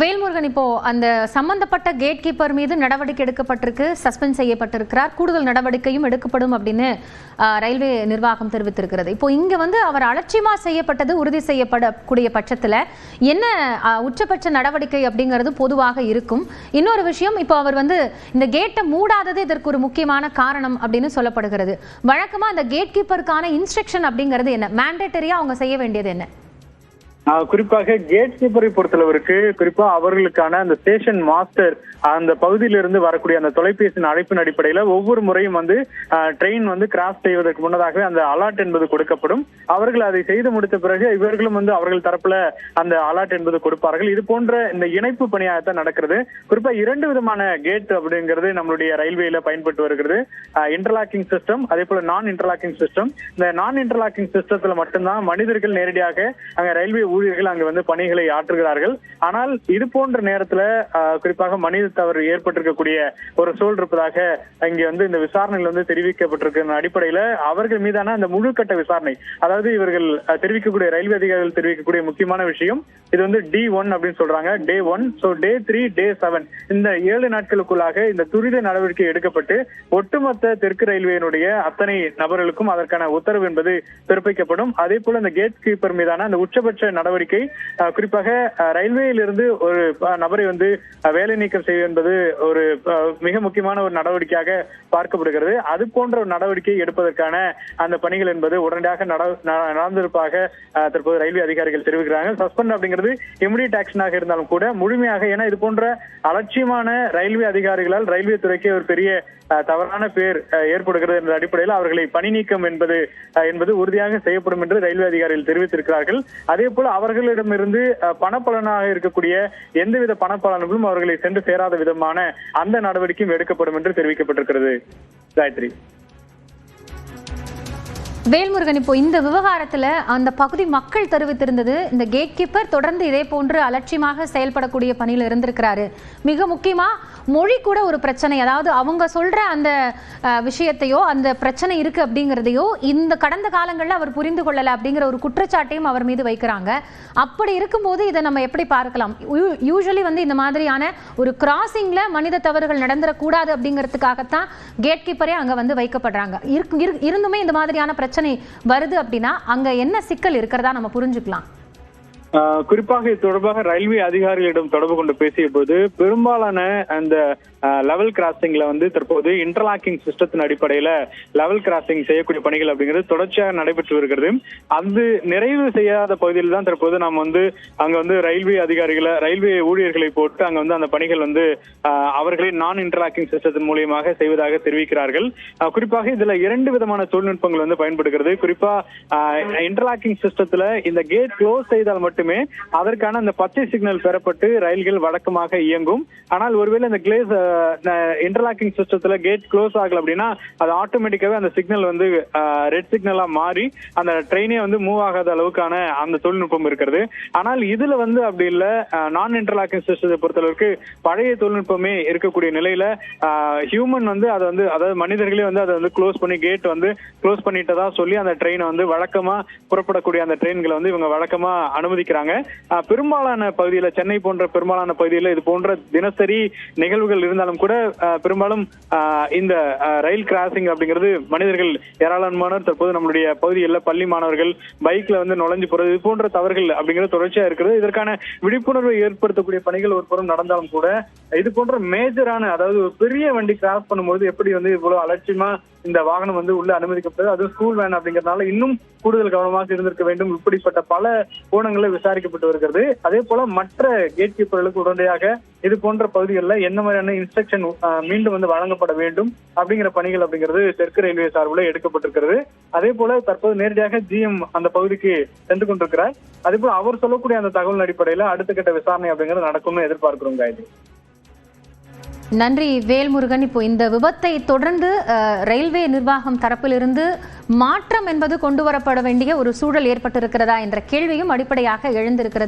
வேல்முருகன் இப்போ அந்த சம்பந்தப்பட்ட கேட் கீப்பர் மீது நடவடிக்கை எடுக்கப்பட்டிருக்கு சஸ்பெண்ட் செய்யப்பட்டிருக்கிறார் கூடுதல் நடவடிக்கையும் எடுக்கப்படும் அப்படின்னு ரயில்வே நிர்வாகம் தெரிவித்திருக்கிறது. இப்போ இங்க வந்து அவர் அலட்சியமா செய்யப்பட்டது உறுதி செய்யப்படக்கூடிய பட்சத்துல என்ன உச்சபட்ச நடவடிக்கை அப்படிங்கிறது பொதுவாக இருக்கும். இன்னொரு விஷயம் இப்போ அவர் வந்து இந்த கேட்டை மூடாதது இதற்கு ஒரு முக்கியமான காரணம் அப்படின்னு சொல்லப்படுகிறது. வழக்கமா அந்த கேட் கீப்பருக்கான இன்ஸ்ட்ரக்ஷன் அப்படிங்கிறது என்ன? மேண்டேட்டரியா அவங்க செய்ய வேண்டியது என்ன? குறிப்பாக கேட் கீப்பரை பொறுத்தளவிற்கு குறிப்பா அவர்களுக்கான அந்த ஸ்டேஷன் மாஸ்டர் அந்த பகுதியிலிருந்து வரக்கூடிய அந்த தொலைபேசியின் அழைப்பின் அடிப்படையில ஒவ்வொரு முறையும் வந்து ட்ரெயின் வந்து கிராஸ் செய்வதற்கு முன்னதாகவே அந்த அலர்ட் என்பது கொடுக்கப்படும். அவர்கள் அதை செய்து முடித்த பிறகு இவர்களும் வந்து அவர்கள் தரப்புல அந்த அலர்ட் என்பது கொடுப்பார்கள். இது போன்ற இந்த இணைப்பு பணியாகத்தான் நடக்கிறது. குறிப்பா இரண்டு விதமான கேட் அப்படிங்கிறது நம்மளுடைய ரயில்வேல பயன்பட்டு வருகிறது. இன்டர்லாக்கிங் சிஸ்டம் அதே போல நான் இன்டர்லாக்கிங் சிஸ்டம் இந்த நான் இன்டர்லாக்கிங் சிஸ்டத்துல மட்டும்தான் மனிதர்கள் நேரடியாக அங்க ரயில்வே ஊழியர்கள் அங்கு வந்து பணிகளை ஆற்றுகிறார்கள். ஆனால் இது போன்ற நேரத்துல குறிப்பாக மனித தவறு ஏற்பட்டிருக்கக்கூடிய ஒரு சூழல் இருப்பதாக இங்க வந்து இந்த விசாரணையில் வந்து தெரிவிக்கப்பட்டிருக்கிற அடிப்படையில அவர்கள் மீதான அந்த முழு கட்ட விசாரணை அதாவது இவர்கள் தெரிவிக்கக்கூடிய ரயில்வே அதிகாரிகள் தெரிவிக்கக்கூடிய முக்கியமான விஷயம் இது வந்து டி ஒன் அப்படின்னு சொல்றாங்க. Day one so day three day seven இந்த ஏழு நாட்களுக்குள்ளாக இந்த துரித நடவடிக்கை எடுக்கப்பட்டு ஒட்டுமொத்த தெற்கு ரயில்வேயினுடைய அத்தனை நபர்களுக்கும் அதற்கான உத்தரவு என்பது பிறப்பிக்கப்படும். அதே போல இந்த கேட் கீப்பர் மீதான அந்த உச்சபட்ச நடவடிக்கை. குறிப்பாக ரயில்வேயிலிருந்து ஒரு நபரை வந்து வேலை நீக்கம் செய்வது என்பது ஒரு மிக முக்கியமான ஒரு நடவடிக்கையாக பார்க்கப்படுகிறது. அது போன்ற ஒரு நடவடிக்கை எடுப்பதற்கான அந்த பணிகள் என்பது உடனடியாக நடந்திருப்பாக தற்போது ரயில்வே அதிகாரிகள் தெரிவிக்கிறாங்க. சஸ்பெண்ட் அப்படிங்கிறது இமிடியட் ஆக்ஷனாக இருந்தாலும் கூட முழுமையாக ஏன்னா இது போன்ற அலட்சியமான ரயில்வே அதிகாரிகளால் ரயில்வே துறைக்கு ஒரு பெரிய தவறான பேர் ஏற்படுகிறது என்ற அடிப்படையில் அவர்களை பணி நீக்கம் என்பது என்பது உறுதியாக செய்யப்படும் என்று ரயில்வே அதிகாரிகள் தெரிவித்திருக்கிறார்கள். அதே போல அவர்களிடமிருந்து பணப்பலனாக இருக்கக்கூடிய எந்தவித பணப்பலன்களும் அவர்களை சென்று சேராத விதமான அந்த நடவடிக்கையும் எடுக்கப்படும் என்று தெரிவிக்கப்பட்டிருக்கிறது. காயத்ரி. வேல்முருகன் இப்போ இந்த விவகாரத்தில் அந்த பகுதி மக்கள் தெரிவித்திருந்தது. இந்த கேட் கீப்பர் தொடர்ந்து இதே போன்று அலட்சியமாக செயல்படக்கூடிய பணியில் இருந்திருக்கிறாரு. மிக முக்கியமா மொழி கூட ஒரு பிரச்சனை. அதாவது அவங்க சொல்ற அந்த விஷயத்தையோ அந்த பிரச்சனை இருக்கு அப்படிங்கிறதையோ இந்த கடந்த காலங்களில் அவர் புரிந்து கொள்ளல அப்படிங்கிற ஒரு குற்றச்சாட்டையும் அவர் மீது வைக்கிறாங்க. அப்படி இருக்கும்போது இதை நம்ம எப்படி பார்க்கலாம்? யூஸ்வலி வந்து இந்த மாதிரியான ஒரு கிராசிங்ல மனித தவறுகள் நடந்துடக்கூடாது அப்படிங்கிறதுக்காகத்தான் கேட் கீப்பரே அங்கே வந்து வைக்கப்படுறாங்க. இரு- இருந்துமே இந்த மாதிரியான பிரச்சனை பிரச்சனை வருது அப்படின்னா அங்க என்ன சிக்கல் இருக்கிறதா நம்ம புரிஞ்சுக்கலாம். குறிப்பாக இது தொடர்பாக ரயில்வே அதிகாரிகளிடம் தொடர்பு கொண்டு பேசிய போது பெரும்பாலான அந்த லெவல் கிராசிங்ல வந்து தற்போது இன்டர்லாக்கிங் சிஸ்டத்தின் அடிப்படையில லெவல் கிராசிங் செய்யக்கூடிய பணிகள் அப்படிங்கிறது தொடர்ச்சியாக நடைபெற்று வருகிறது. அது நிறைவு செய்யாத பகுதியில் தான் தற்போது நாம் வந்து அங்க வந்து ரயில்வே அதிகாரிகளை ரயில்வே ஊழியர்களை போட்டு அங்க வந்து அந்த பணிகள் வந்து ஆஹ், அவர்களே நான் இன்டர்லாக்கிங் சிஸ்டத்தின் மூலியமாக செய்வதாக தெரிவிக்கிறார்கள். குறிப்பாக இதுல இரண்டு விதமான தொழில்நுட்பங்கள் வந்து பயன்படுகிறது. குறிப்பா இன்டர்லாக்கிங் சிஸ்டத்துல இந்த கேட் க்ளோஸ் செய்தால் மட்டும் அதற்கான அந்த பச்சை சிக்னல் பெறப்பட்டு ரயில்கள் வழக்கமாக இயங்கும். ஆனால் ஒருவேளை அந்த கிளேஸ் இன்டர்லாக்கிங் சிஸ்டத்துல கேட் க்ளோஸ் ஆகல அப்படின்னா அது ஆட்டோமேட்டிக்காவே அந்த சிக்னல் வந்து ரெட் சிக்னலா மாறி அந்த ட்ரெயினே வந்து மூவ் ஆகாத அளவுக்கான அந்த தொழில்நுட்பம் இருக்கிறது. ஆனால் இதுல வந்து அப்படி இல்ல. நான் இன்டர்லாக்கிங் சிஸ்டத்தை பொறுத்தளவுக்கு பழைய தொழில்நுட்பமே இருக்கக்கூடிய நிலையில ஹியூமன் வந்து அதை வந்து அதாவது மனிதர்களே வந்து அதை வந்து க்ளோஸ் பண்ணி கேட் வந்து க்ளோஸ் பண்ணிட்டதா சொல்லி அந்த ட்ரெயினை வந்து வழக்கமா புறப்படக்கூடிய அந்த ட்ரெயின்களை வந்து இவங்க வழக்கமா அனுமதிக்கிறாங்க. இருக்கிறாங்க பெரும்பாலான பகுதியில சென்னை போன்ற பெரும்பாலான பகுதியில இது போன்ற தினசரி நிகழ்வுகள் இருந்தாலும் கூட பெரும்பாலும் இந்த ரயில் கிராசிங் அப்படிங்கிறது மனிதர்கள் ஏராளமானோர் தற்போது நம்மளுடைய பகுதிகளில் பள்ளி மாணவர்கள் பைக்ல வந்து நுழைஞ்சு போறது இது போன்ற தவறுகள் அப்படிங்கிறது தொடர்ச்சியா இருக்கிறது. இதற்கான விழிப்புணர்வை ஏற்படுத்தக்கூடிய பணிகள் ஒரு புறம் நடந்தாலும் கூட இது போன்ற மேஜரான அதாவது ஒரு பெரிய வண்டி கிராஸ் பண்ணும்போது எப்படி வந்து இவ்வளவு அலட்சியமா இந்த வாகனம் வந்து உள்ள அனுமதிக்கப்பட்டது. அது ஸ்கூல் வேன் அப்படிங்கறதுனால இன்னும் கூடுதல் கவனமாக இருந்திருக்க வேண்டும். இப்படிப்பட்ட பல கோணங்களை விசாரிக்கப்பட்டு வருகிறது. அதே போல மற்ற கேட் கீப்பர்களுக்கு உடனடியாக இது போன்ற பகுதிகளில் என்ன மாதிரியான இன்ஸ்ட்ரக்ஷன் மீண்டும் வந்து வழங்கப்பட வேண்டும் அப்படிங்கிற பணிகள் அப்படிங்கிறது தெற்கு ரயில்வே சார்பில் எடுக்கப்பட்டிருக்கிறது. அதே போல தற்போது நேரடியாக ஜிஎம் அந்த பகுதிக்கு சென்று கொண்டிருக்கிறார். அதே போல அவர் சொல்லக்கூடிய அந்த தகவல் அடிப்படையில அடுத்த கட்ட விசாரணை அப்படிங்கிறது நடக்கும்னு எதிர்பார்க்கிறோம் காயத்ரி. நன்றி வேல்முருகன். இப்போ இந்த விபத்தை தொடர்ந்து அஹ், ரயில்வே நிர்வாகம் தரப்பிலிருந்து மாற்றம் என்பது கொண்டு வரப்பட வேண்டிய ஒரு சூழல் ஏற்பட்டிருக்கிறதா என்ற கேள்வியும் அடிப்படையாக எழுந்திருக்கிறது.